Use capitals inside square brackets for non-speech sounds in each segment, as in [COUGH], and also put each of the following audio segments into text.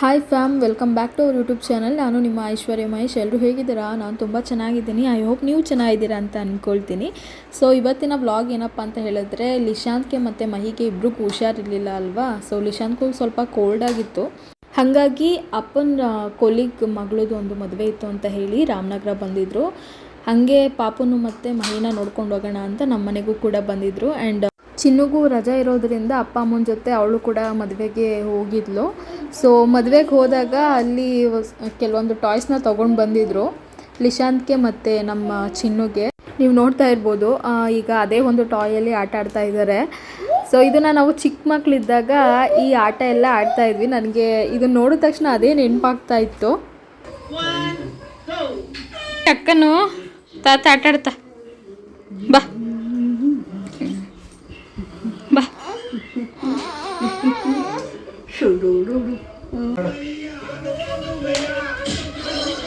Hi fam welcome back to our YouTube channel ನಾನು ನಿಮ್ಮ ಐಶ್ವರ್ಯ ಮಹೇಶ್. ಎಲ್ಲರೂ ಹೇಗಿದ್ದೀರಾ? ನಾನು ತುಂಬ ಚೆನ್ನಾಗಿದ್ದೀನಿ. ಐ ಹೋಪ್ ನೀವು ಚೆನ್ನಾಗಿದ್ದೀರಾ ಅಂತ ಅಂದ್ಕೊಳ್ತೀನಿ ಸೊ ಇವತ್ತಿನ ಬ್ಲಾಗ್ ಏನಪ್ಪ ಅಂತ ಹೇಳಿದ್ರೆ ಲಿಶಾಂತ್ಗೆ ಮತ್ತು ಮಹಿಗೆ ಇಬ್ಬರಿಗೂ ಹುಷಾರಿರಲಿಲ್ಲ ಅಲ್ವಾ? ಸೊ ಲಿಶಾಂತ್ಗೂ ಸ್ವಲ್ಪ ಕೋಲ್ಡ್ ಆಗಿತ್ತು. ಹಾಗಾಗಿ ಅಪ್ಪನ ಕೊಲಿಗ್ ಮಗಳದು ಒಂದು ಮದುವೆ ಇತ್ತು ಅಂತ ಹೇಳಿ ರಾಮನಗರ ಬಂದಿದ್ದರು ಹಾಗೆ ಪಾಪನು ಮತ್ತು ಮಹಿನ ನೋಡ್ಕೊಂಡು ಹೋಗೋಣ ಅಂತ ನಮ್ಮ ಮನೆಗೂ ಕೂಡ ಬಂದಿದ್ದರು ಆ್ಯಂಡ್ ಚಿನ್ನುಗೂ ರಜೆ ಇರೋದ್ರಿಂದ ಅಪ್ಪ ಅಮ್ಮನ ಜೊತೆ ಅವಳು ಕೂಡ ಮದುವೆಗೆ ಹೋಗಿದ್ಲು. ಸೊ ಮದುವೆಗೆ ಹೋದಾಗ ಅಲ್ಲಿ ಕೆಲವೊಂದು ಟಾಯ್ಸ್ನ ತೊಗೊಂಡು ಬಂದಿದ್ರು. ಲಿಶಾಂತ್ಗೆ ಮತ್ತು ನಮ್ಮ ಚಿನ್ನುಗೆ. ನೀವು ನೋಡ್ತಾ ಇರ್ಬೋದು ಈಗ ಅದೇ ಒಂದು ಟಾಯಲ್ಲಿ ಆಟ ಆಡ್ತಾ ಇದ್ದಾರೆ ಸೊ ಇದನ್ನು ನಾವು ಚಿಕ್ಕ ಮಕ್ಕಳಿದ್ದಾಗ ಈ ಆಟ ಎಲ್ಲ ಆಡ್ತಾ ಇದ್ವಿ. ನನಗೆ ಇದನ್ನ ನೋಡಿದ ತಕ್ಷಣ ಅದೇ ನೆನಪಾಗ್ತಾ ಇತ್ತು. ಅಕ್ಕನು ತಾತ ಆಟ ಆಡ್ತಾ. ಬಾ ಬಾ.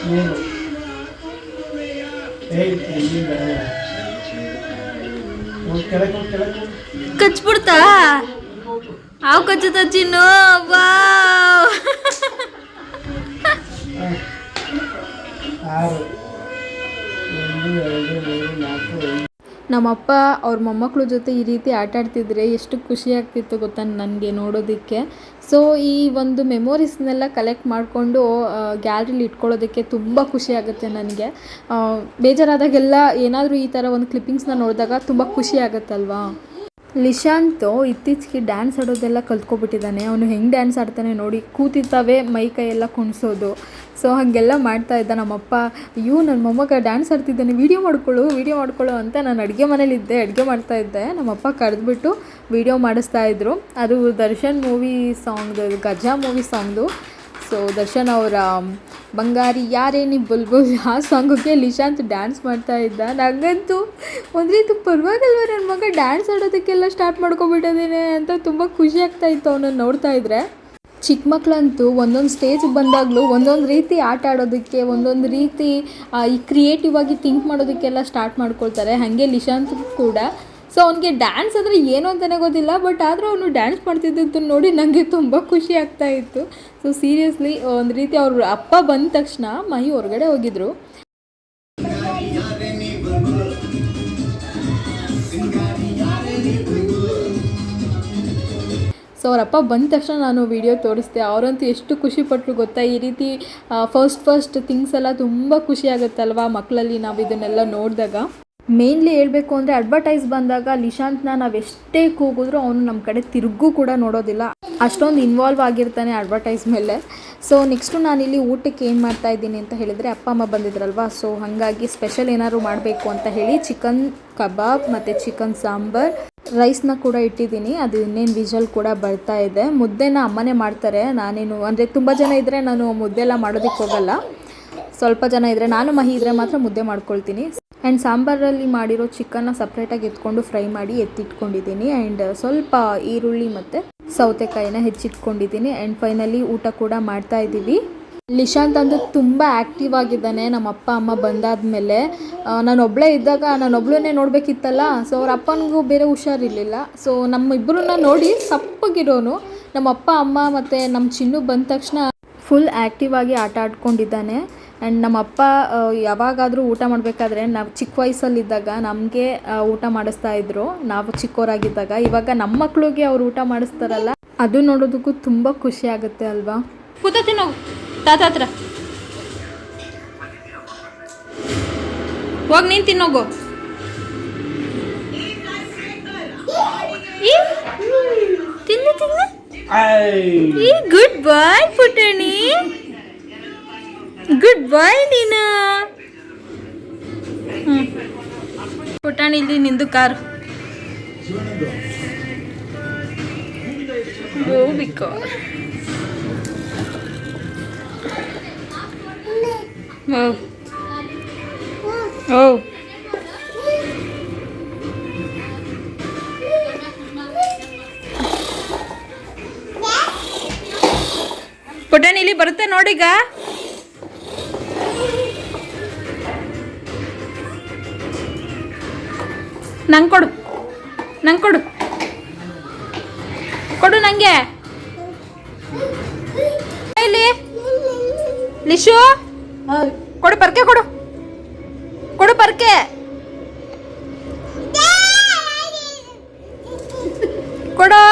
ನೀನು ಏಯ್ ಎಲ್ಲಿ ಬೇಡ ಹೋಗಿ ಕೆಳಗೆ ಹೋಗಿ ಕೆಳಗೆ ಹೋಗಿ. ಕಚ್ಬಿಡ್ತಾ ಹಾವು ಕಚ್ಚುತ್ತ ನಮ್ಮಪ್ಪ ಅವ್ರ ಮೊಮ್ಮಕ್ಕಳ ಜೊತೆ ಈ ರೀತಿ ಆಟ ಆಡ್ತಿದ್ರೆ ಎಷ್ಟು ಖುಷಿ ಆಗ್ತಿತ್ತು ಗೊತ್ತಾ ನನಗೆ ನೋಡೋದಕ್ಕೆ. ಸೊ ಈ ಒಂದು ಮೆಮೊರೀಸ್ನೆಲ್ಲ ಕಲೆಕ್ಟ್ ಮಾಡಿಕೊಂಡು ಗ್ಯಾಲ್ರಿಲಿ ಇಟ್ಕೊಳ್ಳೋದಕ್ಕೆ ತುಂಬ ಖುಷಿ ಆಗುತ್ತೆ ನನಗೆ. ಬೇಜಾರಾದಾಗೆಲ್ಲ ಏನಾದರೂ ಈ ಥರ ಒಂದು ಕ್ಲಿಪ್ಪಿಂಗ್ಸ್ನ ನೋಡಿದಾಗ ತುಂಬ ಖುಷಿ ಆಗುತ್ತಲ್ವಾ? ಲಿಶಾಂತ್ ಇತ್ತೀಚೆಗೆ ಡ್ಯಾನ್ಸ್ ಆಡೋದೆಲ್ಲ ಕಲ್ತ್ಕೊಬಿಟ್ಟಿದ್ದಾನೆ. ಅವನು ಹೆಂಗೆ ಡ್ಯಾನ್ಸ್ ಆಡ್ತಾನೆ ನೋಡಿ, ಕೂತಿದ್ದಾವೆ, ಮೈ ಕೈಯೆಲ್ಲ ಕುಣಿಸೋದು. ಸೊ ಹಾಗೆಲ್ಲ ಮಾಡ್ತಾ ಇದ್ದ ನಮ್ಮಪ್ಪ. ಅಯ್ಯೋ ನನ್ನ ಮೊಮ್ಮಗ ಡ್ಯಾನ್ಸ್ ಆಡ್ತಿದ್ದಾನೆ ವೀಡಿಯೋ ಮಾಡ್ಕೊಳ್ಳು ವೀಡಿಯೋ ಮಾಡ್ಕೊಳ್ಳು ಅಂತ ನಾನು ಅಡುಗೆ ಮನೇಲಿದ್ದೆ, ಅಡುಗೆ ಮಾಡ್ತಾ ಇದ್ದೆ. ನಮ್ಮಪ್ಪ ಕರೆದ್ಬಿಟ್ಟು ವೀಡಿಯೋ ಮಾಡಿಸ್ತಾ ಇದ್ರು. ಅದು ದರ್ಶನ್ ಮೂವಿ ಸಾಂಗ್ದು ಗಜ ಮೂವಿ ಸಾಂಗ್ದು ಸೊ ದರ್ಶನ್ ಅವರ ಬಂಗಾರಿ ಯಾರೇ ನೀವು ಬುಲ್ಬುಲ್ ಆ ಸಾಂಗಿಗೆ ನಿಶಾಂತ್ ಡ್ಯಾನ್ಸ್ ಮಾಡ್ತಾ ಇದ್ದ. ನನಗಂತೂ ಒಂದು ರೀತಿ ಪರವಾಗಿಲ್ವ ನನ್ನ ಮಗ ಡ್ಯಾನ್ಸ್ ಆಡೋದಕ್ಕೆಲ್ಲ ಸ್ಟಾರ್ಟ್ ಮಾಡ್ಕೊಬಿಟ್ಟಿದ್ದೀನಿ ಅಂತ ತುಂಬ ಖುಷಿ ಆಗ್ತಾ ಇತ್ತು ಅವನನ್ನು ನೋಡ್ತಾ ಇದ್ದರೆ ಚಿಕ್ಕ ಮಕ್ಕಳಂತೂ ಒಂದೊಂದು ಸ್ಟೇಜ್ ಬಂದಾಗಲೂ ಒಂದೊಂದು ರೀತಿ ಆಟ ಆಡೋದಕ್ಕೆ, ಒಂದೊಂದು ರೀತಿ ಈ ಕ್ರಿಯೇಟಿವ್ ಆಗಿ ಥಿಂಕ್ ಮಾಡೋದಕ್ಕೆಲ್ಲ ಸ್ಟಾರ್ಟ್ ಮಾಡ್ಕೊಳ್ತಾರೆ. ಹಾಗೆ ನಿಶಾಂತ್ ಕೂಡ ಸೊ ಅವನಿಗೆ ಡ್ಯಾನ್ಸ್ ಅಂದರೆ ಏನು ಅಂತಲೇ ಗೊತ್ತಿಲ್ಲ ಬಟ್ ಆದರೂ ಅವನು ಡ್ಯಾನ್ಸ್ ಮಾಡ್ತಿದ್ದದ್ದು ನೋಡಿ ನನಗೆ ತುಂಬ ಖುಷಿ ಆಗ್ತಾ ಇತ್ತು. ಸೊ ಸೀರಿಯಸ್ಲಿ ಒಂದು ರೀತಿ ಅವ್ರ ಅಪ್ಪ ಬಂದ ತಕ್ಷಣ ಮಹಿ ಹೊರಗಡೆ ಹೋಗಿದ್ರು. ಸೊ ಅವರಪ್ಪ ಬಂದ ತಕ್ಷಣ ನಾನು ವಿಡಿಯೋ ತೋರಿಸ್ದೆ. ಅವರಂತೂ ಎಷ್ಟು ಖುಷಿಪಟ್ಟರು ಗೊತ್ತಾ? ಈ ರೀತಿ ಫಸ್ಟ್ ಫಸ್ಟ್ ಥಿಂಗ್ಸ್ ಎಲ್ಲ ತುಂಬ ಖುಷಿ ಮಕ್ಕಳಲ್ಲಿ ನಾವು ಇದನ್ನೆಲ್ಲ ನೋಡಿದಾಗ? ಮೇನ್ಲಿ ಹೇಳಬೇಕು ಅಂದರೆ ಅಡ್ವರ್ಟೈಸ್ ಬಂದಾಗ ನಿಶಾಂತ್ನ ನಾವು ಎಷ್ಟೇ ಕೂಗಿದ್ರು ಅವನು ನಮ್ಮ ಕಡೆ ತಿರುಗೂ ಕೂಡ ನೋಡೋದಿಲ್ಲ. ಅಷ್ಟೊಂದು ಇನ್ವಾಲ್ವ್ ಆಗಿರ್ತಾನೆ ಅಡ್ವರ್ಟೈಸ್ ಮೇಲೆ. ಸೊ ನೆಕ್ಸ್ಟು ನಾನಿಲ್ಲಿ ಊಟಕ್ಕೆ ಏನು ಮಾಡ್ತಾ ಇದ್ದೀನಿ ಅಂತ ಹೇಳಿದರೆ ಅಪ್ಪ, ಅಮ್ಮ ಬಂದಿದ್ರಲ್ವಾ? ಸೊ ಹಾಗಾಗಿ ಸ್ಪೆಷಲ್ ಏನಾದ್ರು ಮಾಡಬೇಕು ಅಂತ ಹೇಳಿ ಚಿಕನ್ ಕಬಾಬ್ ಮತ್ತು ಚಿಕನ್ ಸಾಂಬಾರ್ ರೈಸ್ನ ಕೂಡ ಇಟ್ಟಿದ್ದೀನಿ. ಅದು ಇನ್ನೇನು ವಿಜಲ್ ಕೂಡ ಬರ್ತಾ ಇದೆ. ಮುದ್ದೆನ ಅಮ್ಮನೇ ಮಾಡ್ತಾರೆ. ನಾನೇನು, ಅಂದರೆ ತುಂಬ ಜನ ಇದ್ದರೆ ನಾನು ಮುದ್ದೆ ಎಲ್ಲ ಮಾಡೋದಕ್ಕೆ ಹೋಗಲ್ಲ ಸ್ವಲ್ಪ ಜನ ಇದ್ದರೆ ನಾನು ಮಹಿ ಇದ್ದರೆ ಮಾತ್ರ ಮುದ್ದೆ ಮಾಡ್ಕೊಳ್ತೀನಿ. ಆ್ಯಂಡ್ ಸಾಂಬಾರಲ್ಲಿ ಮಾಡಿರೋ ಚಿಕನ್ನ ಸಪ್ರೇಟಾಗಿ ಎತ್ಕೊಂಡು ಫ್ರೈ ಮಾಡಿ ಎತ್ತಿಟ್ಕೊಂಡಿದ್ದೀನಿ. ಆ್ಯಂಡ್ ಸ್ವಲ್ಪ ಈರುಳ್ಳಿ ಮತ್ತು ಸೌತೆಕಾಯಿನ ಹೆಚ್ಚಿಟ್ಕೊಂಡಿದ್ದೀನಿ. ಆ್ಯಂಡ್ ಫೈನಲಿ ಊಟ ಕೂಡ ಮಾಡ್ತಾ ಇದ್ದೀವಿ. ನಿಶಾಂತ್ ಅಂತೂ ತುಂಬ ಆ್ಯಕ್ಟಿವ್ ಆಗಿದ್ದಾನೆ. ನಮ್ಮ ಅಪ್ಪ, ಅಮ್ಮ ಬಂದಾದಮೇಲೆ ನಾನು ನಾನೊಬ್ಬಳೇ ಇದ್ದಾಗ ನಾನು ಒಬ್ಳನ್ನೇ ನೋಡಬೇಕಿತ್ತಲ್ಲ? ಸೊ ಅವ್ರ ಅಪ್ಪನಿಗೂ ಬೇರೆ ಹುಷಾರಿರಲಿಲ್ಲ. ಸೊ ನಮ್ಮ ಇಬ್ಬರನ್ನ ನೋಡಿ ಸಪ್ಪಗಿರೋನು. ನಮ್ಮ ಅಪ್ಪ, ಅಮ್ಮ ಮತ್ತು ನಮ್ಮ ಚಿನ್ನು ಬಂದ ತಕ್ಷಣ ಫುಲ್ ಆ್ಯಕ್ಟಿವ್ ಆಗಿ ಆಟ ಆಡ್ಕೊಂಡಿದ್ದಾನೆ. ಆ್ಯಂಡ್ ನಮ್ಮ ಅಪ್ಪ ಯಾವಾಗಾದರೂ ಊಟ ಮಾಡಬೇಕಾದ್ರೆ ನಾವು ಚಿಕ್ಕ ವಯಸ್ಸಲ್ಲಿದ್ದಾಗ ನಮಗೆ ಊಟ ಮಾಡಿಸ್ತಾ ಇದ್ರು. ನಾವು ಚಿಕ್ಕವರಾಗಿದ್ದಾಗ ಇವಾಗ ನಮ್ಮ ಮಕ್ಕಳಿಗೆ ಅವ್ರು ಊಟ ಮಾಡಿಸ್ತಾರಲ್ಲ ಅದು ನೋಡೋದಕ್ಕೂ ತುಂಬ ಖುಷಿ ಆಗುತ್ತೆ ಅಲ್ವಾ? ಕೂತ ನಾವು ತಾತ ಹತ್ರ. ಹೋಗಿ ನೀನು ತಿನ್ನೋಗು ತಿನ್ನು ತಿನ್ನು. ಐ ಈ ಗುಡ್ ಬಾಯ್ ಪುಟಣಿ ಗುಡ್ ಬಾಯ್ ನೀನು. ಪುಟಾಣಿ ಇಲ್ಲಿ ನಿಂದು ಕಾರು. ಗೋಬಿ ಕಾರ್ ಓ ಓ ಪುಟಾಣಿ ಇಲ್ಲಿ ಬರುತ್ತೆ ನೋಡೀಗ? ನಂಗೆ ಕೊಡು ನಂಗೆ. ಕೊಡು ಕೊಡು ನನಗೆ ಇಲ್ಲಿ. ಲಿಶು. ಕೊಡು ಪರ್ಕೆ ಕೊಡು. ಕೊಡು ಪರ್ಕೆ. ಕೊಡು.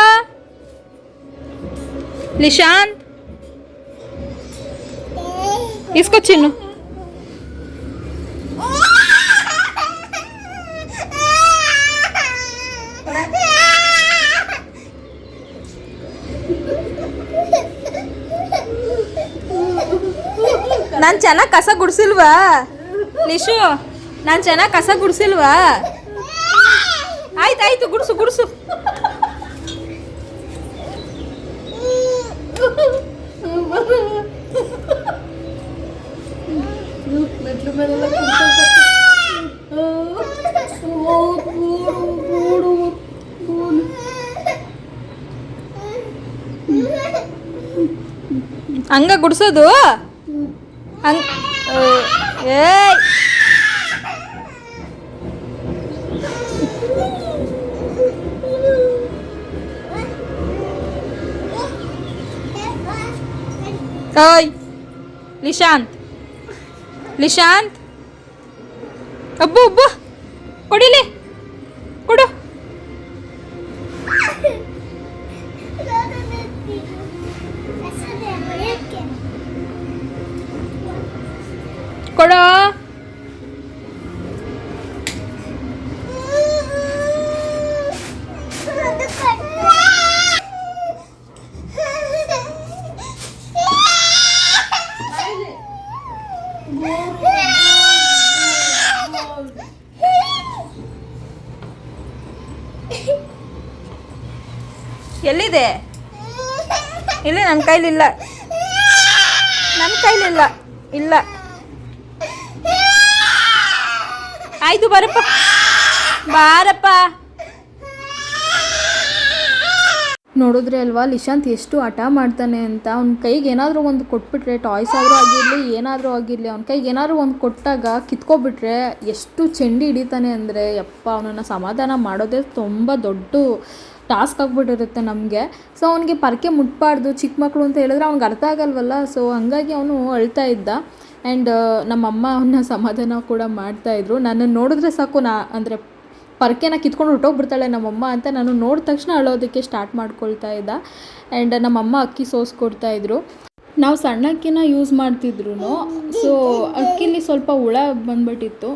ಲಿಶಾಂತ್. ಇಸ್ಕೊ ಚಿನ್ನು. ನಾನು ಚೆನ್ನಾಗಿ ಕಸ ಗುಡಿಸಿಲ್ವಾ? ನಿಶು, ನಾನು ಚೆನ್ನಾಗಿ ಕಸ ಗುಡಿಸಿಲ್ವಾ? ಆಯ್ತು ಆಯ್ತು, ಗುಡಿಸು ಗುಡಿಸು. ಹಂಗ ಗುಡ್ಸೋದು? ಹಂಗ್ ಏಯ್ ಓಯ್ ಲಿಶಾಂತ್ ಲಿಶಾಂತ್ ಅಬ್ಬು ಅಬ್ಬು ಕೊಡಿಲಿ ಕೊಡು ಕೊಡೋ. ಎಲ್ಲಿದೆ? ಇಲ್ಲಿ ನನ್ನ ಕೈಲಿಲ್ಲ. ನನ್ನ ಕೈಲಿಲ್ಲ. ಇಲ್ಲ. ಆಯ್ತು ಬರಪ್ಪ. ಬಾರಪ್ಪ. ನೋಡಿದ್ರೆ ಅಲ್ವಾ, ನಿಶಾಂತ್ ಎಷ್ಟು ಹಠ ಮಾಡ್ತಾನೆ ಅಂತ. ಅವ್ನ ಕೈಗೆ ಏನಾದರೂ ಒಂದು ಕೊಟ್ಬಿಟ್ರೆ, ಟಾಯ್ಸ್ ಆದರೂ ಆಗಿರಲಿ, ಏನಾದರೂ ಆಗಿರಲಿ, ಅವ್ನ ಕೈಗೆ ಏನಾದರೂ ಒಂದು ಕೊಟ್ಟಾಗ ಕಿತ್ಕೊಬಿಟ್ರೆ ಎಷ್ಟು ಚೆಂಡಿ ಹಿಡಿತಾನೆ ಅಂದರೆ, ಯಪ್ಪ, ಅವನನ್ನು ಸಮಾಧಾನ ಮಾಡೋದೇ ತುಂಬ ದೊಡ್ಡ ಟಾಸ್ಕ್ ಆಗಿಬಿಟ್ಟಿರುತ್ತೆ ನಮಗೆ. ಸೊ, ಅವನಿಗೆ ಪರಕೆ ಮುಟ್ಬಾರ್ದು, ಚಿಕ್ಕ ಮಕ್ಕಳು ಅಂತ ಹೇಳಿದ್ರೆ ಅವ್ನಿಗೆ ಅರ್ಥ ಆಗಲ್ವಲ್ಲ. ಸೊ, ಹಂಗಾಗಿ ಅವನು ಅಳ್ತಾ ಇದ್ದ. ಆ್ಯಂಡ್ ನಮ್ಮಮ್ಮ ಅವನ್ನ ಸಮಾಧಾನ ಕೂಡ ಮಾಡ್ತಾಯಿದ್ರು ನನ್ನನ್ನು ನೋಡಿದ್ರೆ ಸಾಕು ನಾ ಅಂದರೆ ಪರ್ಕೆನ ಕಿತ್ಕೊಂಡು ಹೊಟ್ಟೋಗ್ಬಿಡ್ತಾಳೆ ನಮ್ಮಮ್ಮ ಅಂತ ನಾನು ನೋಡಿದ ತಕ್ಷಣ ಅಳೋದಕ್ಕೆ ಸ್ಟಾರ್ಟ್ ಮಾಡ್ಕೊಳ್ತಾ ಇದ್ದ. ಆ್ಯಂಡ್ ನಮ್ಮಮ್ಮ ಅಕ್ಕಿ ಸೋಸ್ ಕೊಡ್ತಾಯಿದ್ರು ನಾವು ಸಣ್ಣ ಅಕ್ಕಿನ ಯೂಸ್ ಮಾಡ್ತಿದ್ರು ಸೊ ಅಕ್ಕಿಲಿ ಸ್ವಲ್ಪ ಹುಳ ಬಂದ್ಬಿಟ್ಟಿತ್ತು.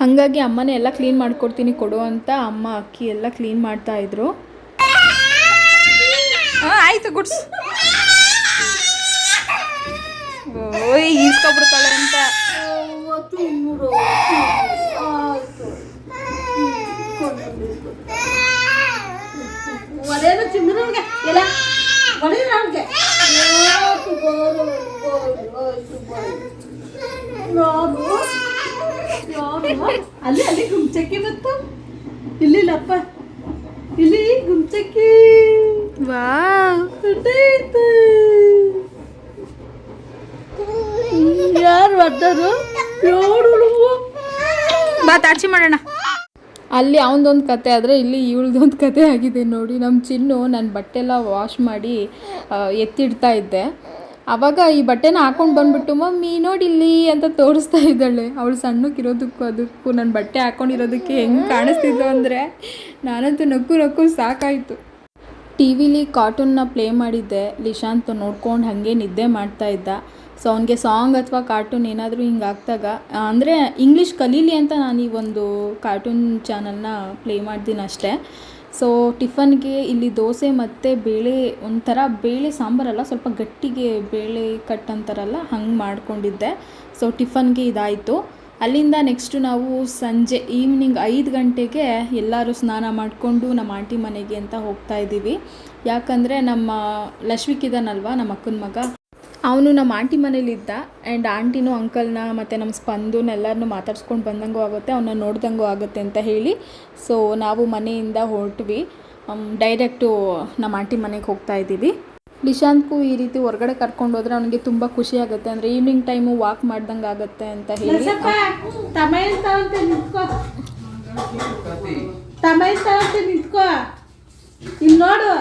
ಹಾಗಾಗಿ ಅಮ್ಮನೇ ಎಲ್ಲ ಕ್ಲೀನ್ ಮಾಡ್ಕೊಡ್ತೀನಿ ಕೊಡು ಅಂತ ಅಮ್ಮ ಅಕ್ಕಿ ಎಲ್ಲ ಕ್ಲೀನ್ ಮಾಡ್ತಾಯಿದ್ರು ಆಯಿತು ಗುಡ್ಸ್ [LAUGHS] ಓಯ್ ಈಸ್ಕೊಬಿಡ್ತಾಳೆ ಅಂತ. ಅಲ್ಲಿ ಅಲ್ಲಿ ಗುಮ್ಚಕ್ಕಿ ಬತ್ತು. ಇಲ್ಲಿಲ್ಲಪ್ಪ. ಇಲ್ಲಿ ಗುಮ್ಚಕ್ಕಿ. ವಾವ್. ಬಿಟ್ಟೈತೆ ಯಾರು ಬರ್ತಾರು ನೋಡು ಬಾ ತಾಡ್ಸಿ ಮಾಡೋಣ. ಅಲ್ಲಿ ಅವನದೊಂದು ಕತೆ ಆದರೆ ಇಲ್ಲಿ ಇವಳದೊಂದು ಕತೆ ಆಗಿದೆ ನೋಡಿ. ನಮ್ಮ ಚಿನ್ನು ನನ್ನ ಬಟ್ಟೆ ಎಲ್ಲ ವಾಶ್ ಮಾಡಿ ಎತ್ತಿಡ್ತಾ ಇದ್ದೆ. ಆವಾಗ ಈ ಬಟ್ಟೆನ ಹಾಕೊಂಡು ಬಂದ್ಬಿಟ್ಟು ಮಮ್ಮಿ ನೋಡಿಲ್ಲಿ ಅಂತ ತೋರಿಸ್ತಾ ಇದ್ದಾಳೆ. ಅವಳು ಸಣ್ಣಕ್ಕಿರೋದಕ್ಕೂ ಅದಕ್ಕೂ ನನ್ನ ಬಟ್ಟೆ ಹಾಕೊಂಡಿರೋದಕ್ಕೆ ಹೆಂಗೆ ಕಾಣಿಸ್ತಿದ್ದು ಅಂದರೆ ನಾನಂತೂ ನಕ್ಕು ನಕ್ಕು ಸಾಕಾಯಿತು. ಟಿ ವಿಲಿ ಕಾರ್ಟೂನ್ನ ಪ್ಲೇ ಮಾಡಿದ್ದೆ. ಲಿಶಾಂತ್ ನೋಡ್ಕೊಂಡು ಹಾಗೆ ನಿದ್ದೆ ಮಾಡ್ತಾ ಇದ್ದ. ಸೊ ಅವನಿಗೆ ಸಾಂಗ್ ಅಥವಾ ಕಾರ್ಟೂನ್ ಏನಾದರೂ ಹಿಂಗೆ ಆಗ್ದಾಗ ಅಂದರೆ ಇಂಗ್ಲೀಷ್ ಕಲೀಲಿ ಅಂತ ನಾನು ಈ ಒಂದು ಕಾರ್ಟೂನ್ ಚಾನಲ್ನ ಪ್ಲೇ ಮಾಡ್ತೀನಿ ಅಷ್ಟೇ. ಸೊ ಟಿಫನ್ಗೆ ಇಲ್ಲಿ ದೋಸೆ ಮತ್ತು ಬೇಳೆ, ಒಂಥರ ಬೇಳೆ ಸಾಂಬಾರಲ್ಲ ಸ್ವಲ್ಪ ಗಟ್ಟಿಗೆ ಬೇಳೆ ಕಟ್ ಅಂತಾರಲ್ಲ, ಹಂಗೆ ಮಾಡ್ಕೊಂಡಿದ್ದೆ. ಸೊ ಟಿಫನ್ಗೆ ಇದಾಯಿತು. ಅಲ್ಲಿಂದ ನೆಕ್ಸ್ಟು ನಾವು ಸಂಜೆ ಈವ್ನಿಂಗ್ ಐದು ಗಂಟೆಗೆ ಎಲ್ಲರೂ ಸ್ನಾನ ಮಾಡಿಕೊಂಡು ನಮ್ಮ ಆಂಟಿ ಮನೆಗೆ ಅಂತ ಹೋಗ್ತಾ ಇದ್ದೀವಿ. ಯಾಕಂದರೆ ನಮ್ಮ ಲಶ್ವಿಕ್ ನಮ್ಮ ಅಕ್ಕನ ಮಗ? ಅವನು ನಮ್ಮ ಆಂಟಿ ಮನೇಲಿದ್ದ ಆ್ಯಂಡ್ ಆಂಟಿನೂ ಅಂಕಲ್ನ ಮತ್ತು ನಮ್ಮ ಸ್ಪಂದನ್ ಎಲ್ಲರನ್ನೂ ಮಾತಾಡ್ಸ್ಕೊಂಡು ಬಂದಂಗೂ ಆಗುತ್ತೆ ಅವನ್ನ ನೋಡ್ದಂಗೂ ಆಗುತ್ತೆ ಅಂತ ಹೇಳಿ. ಸೊ ನಾವು ಮನೆಯಿಂದ ಹೊರಟ್ವಿ. ಡೈರೆಕ್ಟು ನಮ್ಮ ಆಂಟಿ ಮನೆಗೆ ಹೋಗ್ತಾ ಇದ್ದೀವಿ. ನಿಶಾಂತ್ಗೂ ಈ ರೀತಿ ಹೊರಗಡೆ ಕರ್ಕೊಂಡು ಹೋದ್ರೆ ಅವನಿಗೆ ತುಂಬ ಖುಷಿ ಆಗುತ್ತೆ. ಅಂದರೆ ಈವ್ನಿಂಗ್ ಟೈಮು ವಾಕ್ ಮಾಡ್ದಂಗೆ ಆಗುತ್ತೆ ಅಂತ ಹೇಳಿ. ನೋಡು.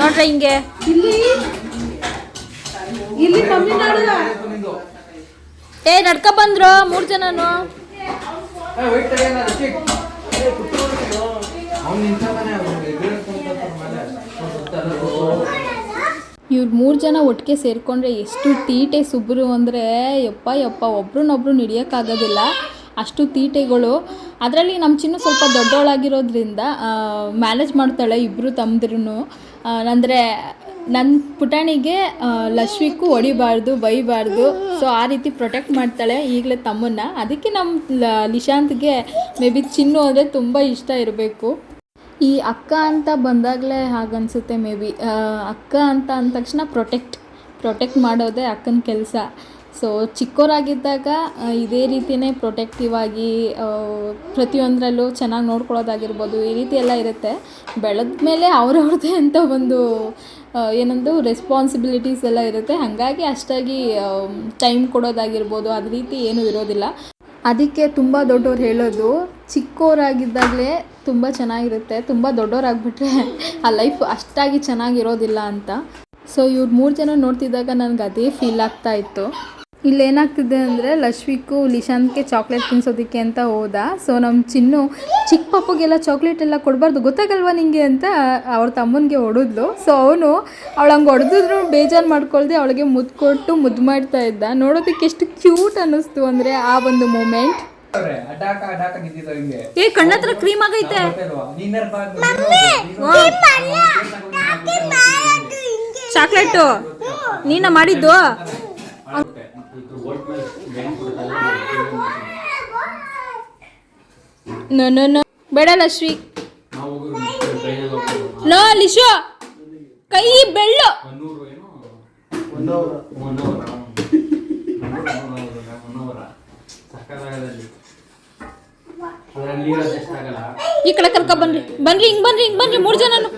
ನೋಡ್ರಿ ಹಿಂಗೆ. ಇಲ್ಲಿ ಇಲ್ಲಿ ತಮಿಳ್ನಾಡು ಏ ನಡ್ಕ ಬಂದ್ರು ಮೂರ್ ಜನನು. ಇವ್ರು ಮೂರು ಜನ ಒಟ್ಟಿಗೆ ಸೇರಿಕೊಂಡ್ರೆ ಎಷ್ಟು ತೀಟೆ ಸುಬ್ರು ಅಂದರೆ ಯಪ್ಪ ಯಪ್ಪ ಒಬ್ರನ್ನೊಬ್ರು ಹಿಡಿಯೋಕ್ಕಾಗೋದಿಲ್ಲ. ಅಷ್ಟು ತೀಟೆಗಳು. ಅದರಲ್ಲಿ ನಮ್ಮ ಚಿನ್ನು ಸ್ವಲ್ಪ ದೊಡ್ಡವಳಾಗಿರೋದ್ರಿಂದ ಮ್ಯಾನೇಜ್ ಮಾಡ್ತಾಳೆ ಇಬ್ಬರು ತಮ್ಮದ್ರೂ ಅಂದರೆ ನನ್ನ ಪುಟಾಣಿಗೆ ಲಶ್ವಿಗೂ ಹೊಡಿಬಾರ್ದು, ಬೈಬಾರ್ದು. ಸೊ ಆ ರೀತಿ ಪ್ರೊಟೆಕ್ಟ್ ಮಾಡ್ತಾಳೆ ಈಗಲೇ ತಮ್ಮನ್ನ. ಅದಕ್ಕೆ ನಮ್ಮ ನಿಶಾಂತ್ಗೆ ಮೇ ಬಿ ಚಿನ್ನು ಅಂದರೆ ತುಂಬ ಇಷ್ಟ ಇರಬೇಕು. ಈ ಅಕ್ಕ ಅಂತ ಬಂದಾಗಲೇ ಹಾಗನ್ಸುತ್ತೆ ಮೇ ಬಿ ಅಕ್ಕ ಅಂತ ಅಂದ ತಕ್ಷಣ ಪ್ರೊಟೆಕ್ಟ್ ಪ್ರೊಟೆಕ್ಟ್ ಮಾಡೋದೇ ಅಕ್ಕನ ಕೆಲಸ. ಸೊ ಚಿಕ್ಕೋರಾಗಿದ್ದಾಗ ಇದೇ ರೀತಿಯೇ ಪ್ರೊಟೆಕ್ಟಿವ್ ಆಗಿ ಪ್ರತಿಯೊಂದರಲ್ಲೂ ಚೆನ್ನಾಗಿ ನೋಡ್ಕೊಳ್ಳೋದಾಗಿರ್ಬೋದು. ಈ ರೀತಿ ಎಲ್ಲ ಇರುತ್ತೆ. ಬೆಳೆದ ಮೇಲೆ ಅವ್ರವ್ರದ್ದೇ ಅಂತ ಒಂದು ಏನೊಂದು ರೆಸ್ಪಾನ್ಸಿಬಿಲಿಟೀಸ್ ಎಲ್ಲ ಇರುತ್ತೆ. ಹಾಗಾಗಿ ಅಷ್ಟಾಗಿ ಟೈಮ್ ಕೊಡೋದಾಗಿರ್ಬೋದು, ಅದ ರೀತಿ ಏನೂ ಇರೋದಿಲ್ಲ. ಅದಕ್ಕೆ ತುಂಬ ದೊಡ್ಡವ್ರು ಹೇಳೋದು ಚಿಕ್ಕವರಾಗಿದ್ದಾಗಲೇ ತುಂಬ ಚೆನ್ನಾಗಿರುತ್ತೆ. ತುಂಬ ದೊಡ್ಡವರಾಗ್ಬಿಟ್ರೆ ಆ ಲೈಫ್ ಅಷ್ಟಾಗಿ ಚೆನ್ನಾಗಿರೋದಿಲ್ಲ ಅಂತ. ಸೊ ಇವ್ರು ಮೂರು ಜನ ನೋಡ್ತಿದ್ದಾಗ ನನಗೆ ಅದೇ ಫೀಲ್ ಆಗ್ತಾ ಇತ್ತು. ಇಲ್ಲಿ ಏನಾಗ್ತಿದೆ ಅಂದರೆ ಲಶ್ವಿಕು ಲಿಶಾಂತ್ಗೆ ಚಾಕ್ಲೇಟ್ ತಿನ್ಸೋದಕ್ಕೆ ಅಂತ ಹೋದ. ಸೊ ನಮ್ಮ ಚಿನ್ನು ಚಿಕ್ಕ ಪಾಪಗೆಲ್ಲ ಚಾಕ್ಲೇಟ್ ಎಲ್ಲ ಕೊಡಬಾರ್ದು ಗೊತ್ತಾಗಲ್ವಾ ನಿಂಗೆ ಅಂತ ಅವ್ರ ತಮ್ಮನಿಗೆ ಹೊಡೆದ್ಲು. ಸೊ ಅವನು ಅವಳು ಹಂಗೆ ಹೊಡೆದಿದ್ರು ಬೇಜಾರು ಮಾಡ್ಕೊಳ್ದೆ ಅವಳಿಗೆ ಮುದ್ದು ಕೊಟ್ಟು ಮುದ್ದು ಮಾಡ್ತಾ ಇದ್ದ. ನೋಡೋದಕ್ಕೆ ಎಷ್ಟು ಕ್ಯೂಟ್ ಅನ್ನಿಸ್ತು ಅಂದರೆ ಆ ಒಂದು ಮೂಮೆಂಟ್ ಏ ಕಣ್ಣತ್ರ ಕ್ರೀಮ್ ಆಗೈತೆ. ನೀನರ್ ಚಾಕ್ಲೇಟು ನೀನ ಮಾಡಿದ್ದು? ನೋ ನೋ ನೋ ಬೇಡ ಲಕ್ಷ್ಮಿ. ನೋ ಲಿಶು ಕೈ ಬೆಳ್ಳು. ಈ ಕಡೆ ಕರ್ಕ ಬನ್ರಿ. ಬನ್ರಿ ಹಿಂಗ್ ಬನ್ರಿ ಹಿಂಗ್ ಬನ್ರಿ ಮೂರು ಜನನು.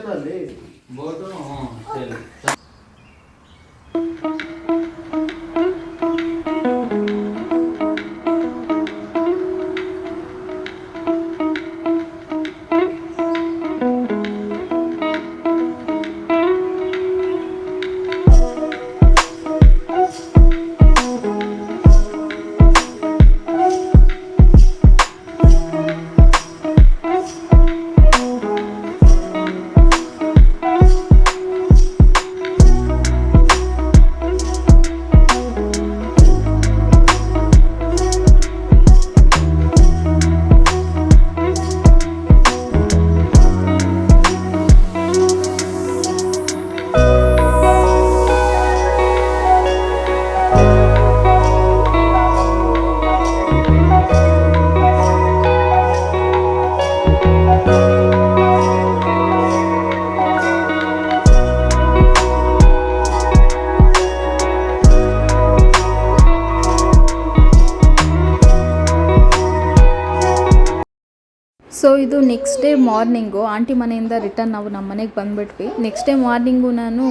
ಸೊ ಇದು ನೆಕ್ಸ್ಟ್ ಡೇ ಮಾರ್ನಿಂಗು ಆಂಟಿ ಮನೆಯಿಂದ ರಿಟರ್ನ್ ನಾವು ನಮ್ಮ ಮನೆಗೆ ಬಂದುಬಿಟ್ವಿ. ನೆಕ್ಸ್ಟ್ ಡೇ ಮಾರ್ನಿಂಗು ನಾನು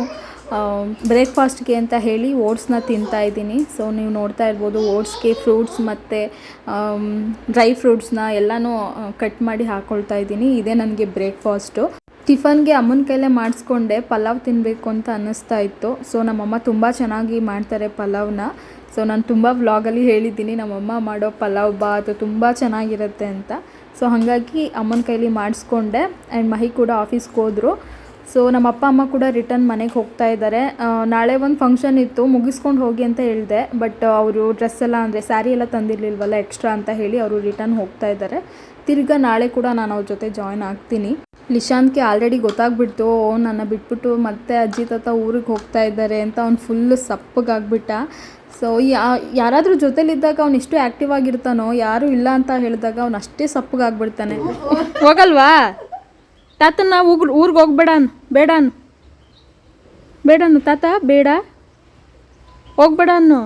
ಬ್ರೇಕ್ಫಾಸ್ಟ್ಗೆ ಅಂತ ಹೇಳಿ ಓಟ್ಸ್ನ ತಿಂತಾ ಇದ್ದೀನಿ. ಸೊ ನೀವು ನೋಡ್ತಾ ಇರ್ಬೋದು ಓಟ್ಸ್ಗೆ ಫ್ರೂಟ್ಸ್ ಮತ್ತು ಡ್ರೈ ಫ್ರೂಟ್ಸ್ನ ಎಲ್ಲನೂ ಕಟ್ ಮಾಡಿ ಹಾಕ್ಕೊಳ್ತಾ ಇದ್ದೀನಿ. ಇದೇ ನನಗೆ ಬ್ರೇಕ್ಫಾಸ್ಟು ಟಿಫನ್ಗೆ ಅಮ್ಮನ ಕೈಲೇ ಮಾಡಿಸ್ಕೊಂಡೆ. ಪಲಾವ್ ತಿನ್ನಬೇಕು ಅಂತ ಅನ್ನಿಸ್ತಾ ಇತ್ತು. ಸೊ ನಮ್ಮಮ್ಮ ತುಂಬ ಚೆನ್ನಾಗಿ ಮಾಡ್ತಾರೆ ಪಲಾವ್ನ. ಸೊ ನಾನು ತುಂಬ ವ್ಲಾಗಲ್ಲಿ ಹೇಳಿದ್ದೀನಿ. ನಮ್ಮಮ್ಮ ಮಾಡೋ ಪಲಾವ್ ಬಾತ್ ತುಂಬ ಚೆನ್ನಾಗಿರುತ್ತೆ ಅಂತ. ಸೊ ಹಾಗಾಗಿ ಅಮ್ಮನ ಕೈಲಿ ಮಾಡಿಸ್ಕೊಂಡೆ ಆ್ಯಂಡ್ ಮಹಿ ಕೂಡ ಆಫೀಸ್ಗೆ ಹೋದರು. ಸೊ ನಮ್ಮ ಅಪ್ಪ, ಅಮ್ಮ ಕೂಡ ರಿಟರ್ನ್ ಮನೆಗೆ ಹೋಗ್ತಾ ಇದ್ದಾರೆ. ನಾಳೆ ಒಂದು ಫಂಕ್ಷನ್ ಇತ್ತು, ಮುಗಿಸ್ಕೊಂಡು ಹೋಗಿ ಅಂತ ಹೇಳಿದೆ. ಬಟ್ ಅವರು ಡ್ರೆಸ್ ಎಲ್ಲ ಅಂದರೆ ಸ್ಯಾರಿ ಎಲ್ಲ ತಂದಿರಲಿಲ್ವಲ್ಲ ಎಕ್ಸ್ಟ್ರಾ ಅಂತ ಹೇಳಿ ಅವರು ರಿಟರ್ನ್ ಹೋಗ್ತಾ ಇದ್ದಾರೆ. ತಿರ್ಗಾ ನಾಳೆ ಕೂಡ ನಾನು ಅವ್ರ ಜೊತೆ ಜಾಯ್ನ್ ಆಗ್ತೀನಿ. ನಿಶಾಂತ್ಗೆ ಆಲ್ರೆಡಿ ಗೊತ್ತಾಗ್ಬಿಡ್ತು ನನ್ನ ಬಿಟ್ಬಿಟ್ಟು ಮತ್ತೆ ಅಜ್ಜಿ ತಾತ ಊರಿಗೆ ಹೋಗ್ತಾ ಇದ್ದಾರೆ ಅಂತ ಅವ್ನು ಫುಲ್ಲು ಸಪ್ಪಗಾಗ್ಬಿಟ್ಟ. ಸೊ ಯಾರಾದರೂ ಜೊತೆಲಿದ್ದಾಗ ಅವ್ನು ಎಷ್ಟು ಆ್ಯಕ್ಟಿವ್ ಆಗಿರ್ತಾನೋ ಯಾರೂ ಇಲ್ಲ ಅಂತ ಹೇಳಿದಾಗ ಅವ್ನು ಅಷ್ಟೇ ಸಪ್ಪಗಾಗ್ಬಿಡ್ತಾನೆ. ಹೋಗಲ್ವಾ? ತಾತನ ಊಗ್ ಊರಿಗೆ ಹೋಗ್ಬೇಡ ಬೇಡಾನು. ಬೇಡ ಅನ್ನು ಬೇಡ ಅನ್ನು ತಾತ ಬೇಡ. ಹೋಗ್ಬೇಡ ಅನ್ನು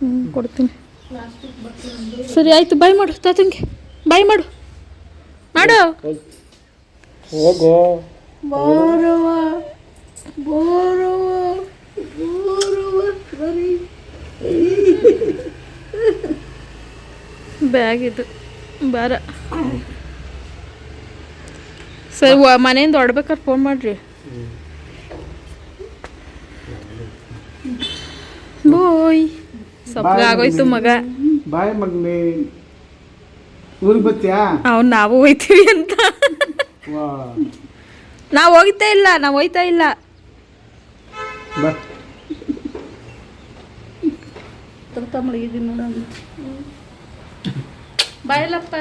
ಹ್ಞೂ ಕೊಡ್ತೀನಿ. ಸರಿ ಆಯಿತು ಬಾಯ್ ಮಾಡು ತಾತಂಗೆ. ಬಾಯ್ ಮಾಡು. ಮಾಡು. ಹೋಗೋ. ಬ್ಯಾಗ್ ಇದು. ಬಾರ. ಸರಿ ಮನೆಯಿಂದ ಹೊಡ್ಬೇಕಾದ್ರೆ ಫೋನ್ ಮಾಡ್ರಿ. ಬೋಯ್ ಸಪ್ಲ ಆಗೋಯ್ತು ಮಗ. ಬಾಯ್ ಮಗನೇ. ಊರಿಗೆ ಬರ್ತೀಯಾ? ಅವ್ನು ನಾವು ಹೋಯ್ತೀವಿ ಅಂತ. ನಾವು ಹೋಗ್ತಾ ಇಲ್ಲ ನಾವು ಹೋಯ್ತಾ ಇಲ್ಲ. ಬಾ. ಬಾಯಲ್ಲಪ್ಪ.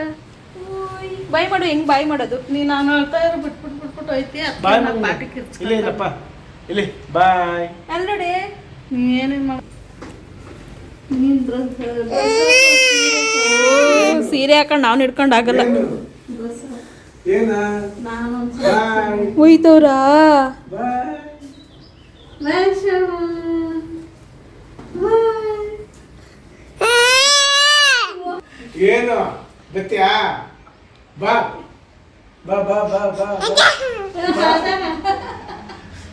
ಬಾಯ್ ಮಾಡು ಹೆಂಗ್ ಬಾಯ್ ಮಾಡೋದು? ನೀ ನಾನು ಹೇಳ್ತಾ ಇರೋ ಬಿಟ್ಬಿಟ್ಟು ಬಿಟ್ಬಿಟ್ಟು ಐತಿ ಬಾಯ್ ಮಗನೇ ಇಲ್ಲಿ ಇಲ್ಲಪ್ಪ. ಇಲ್ಲಿ ಬಾಯ್. ಅಲ್ಲ ನೋಡಿ ನೀ ಏನು ಮಾಡ ಸೀರೆ ಹಾಕೊಂಡು ನಾವು ಹಿಡ್ಕೊಂಡು ಆಗಲ್ಲ. ಏನ? ನಾನು ಬಾಯ್. ಹೋಯ್ತವ್ರಾ ಏನು? ಬತ್ಯಾ ಬಾ. ಬಾ ಬಾ ಬಾ ಬಾ ಬಾ.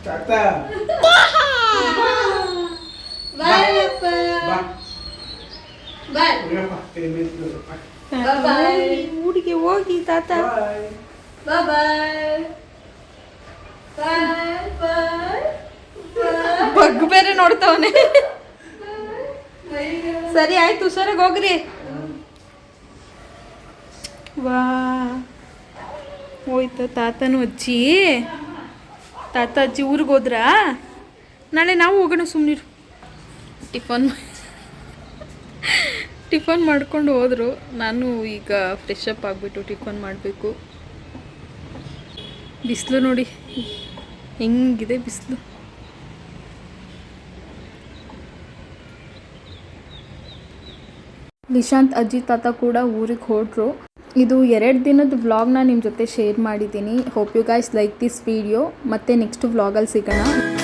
ತಾತ. ಬಾ. ಬಾಯ್ ಬಾ. ಕೈ ಮೇಲ್ಕೊಳಪ್ಪ. ಊರಿಗೆ ಹೋಗಿ ತಾತ. ಬಾಯ್ ಬಾ ಬಾಯ್ ಬಾಯ್ ಬಾಯ್ ಬಗ್ ಬೇರೆ ನೋಡ್ತಾವನೆ. ಸರಿ ಆಯ್ತು ಹುಷಾರಾಗಿ ಹೋಗ್ರಿ. ವಾ. ಹೋಯ್ತು, ತಾತನೂ ಅಜ್ಜಿ. ತಾತ ಅಜ್ಜಿ ಊರಿಗೆ ಹೋದ್ರಾ? ನಾಳೆ ನಾವು ಹೋಗೋಣ ಸುಮ್ಮನಿರು ಟಿಫನ್ ಟಿಫನ್ ಮಾಡ್ಕೊಂಡು ಹೋದರು. ನಾನು ಈಗ ಫ್ರೆಶ್ ಅಪ್ ಆಗಿಬಿಟ್ಟು ಟಿಫನ್ ಮಾಡಬೇಕು. ಬಿಸಿಲು ನೋಡಿ. ಹೆಂಗಿದೆ ಬಿಸಿಲು. ನಿಶಾಂತ್ ಅಜ್ಜಿ ತಾತ ಕೂಡ ಊರಿಗೆ ಹೊರಟ್ರು ಇದು ಎರಡು ದಿನದ ವ್ಲಾಗ್ನ ನಿಮ್ಮ ಜೊತೆ ಶೇರ್ ಮಾಡಿದ್ದೀನಿ. Hope you guys like this video ಮತ್ತೆ ನೆಕ್ಸ್ಟ್ ವ್ಲಾಗಲ್ಲಿ ಸಿಗೋಣ.